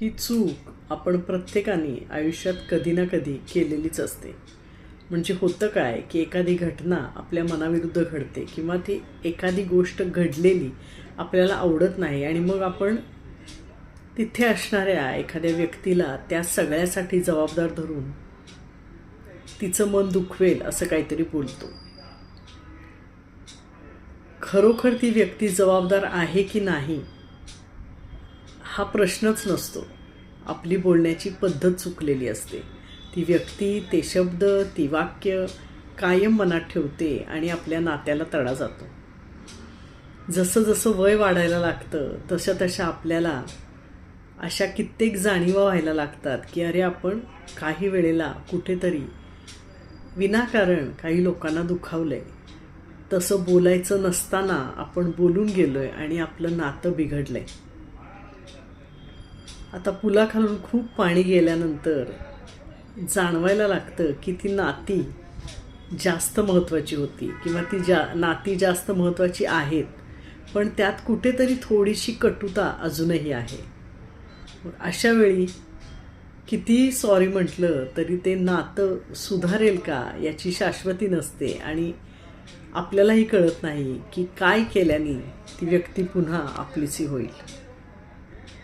ही चूक आपण प्रत्येकाने आयुष्यात कधी ना कधी केलेलीच असते. म्हणजे होतं काय की एखादी घटना आपल्या मनाविरुद्ध घडते किंवा ती एखादी गोष्ट घडलेली आपल्याला आवडत नाही आणि मग आपण तिथे असणाऱ्या एखाद्या व्यक्तीला त्या सगळ्यासाठी जबाबदार धरून तिचं मन दुखवेल असं काहीतरी बोलतो. खरोखर ती व्यक्ती जबाबदार आहे की नाही हा प्रश्नच नसतो. आपली बोलण्याची पद्धत चुकलेली असते. ती व्यक्ती ते शब्द ती वाक्य कायम मनात ठेवते आणि आपल्या नात्याला तडा जातो. जसं जसं वय वाढायला लागतं तशा तशा आपल्याला अशा कित्येक जाणीवा व्हायला लागतात की अरे आपण काही वेळेला कुठेतरी विनाकारण काही लोकांना दुखावलं आहे तसं बोलायचं नसताना आपण बोलून गेलो आहे आणि आपलं नातं बिघडलं आहे आता पुलाखालून खूप पाणी गेल्यानंतर जाणवायला लागतं की ती नाती जास्त महत्त्वाची होती किंवा ती जा नाती जास्त महत्त्वाची आहेत पण त्यात कुठेतरी थोडीशी कटुता अजूनही आहे. अशा वेळी किती सॉरी म्हटलं तरी ते नातं सुधारेल का याची शाश्वती नसते आणि आपल्यालाही कळत नाही की काय केल्याने ती व्यक्ती पुन्हा आपलीची होईल.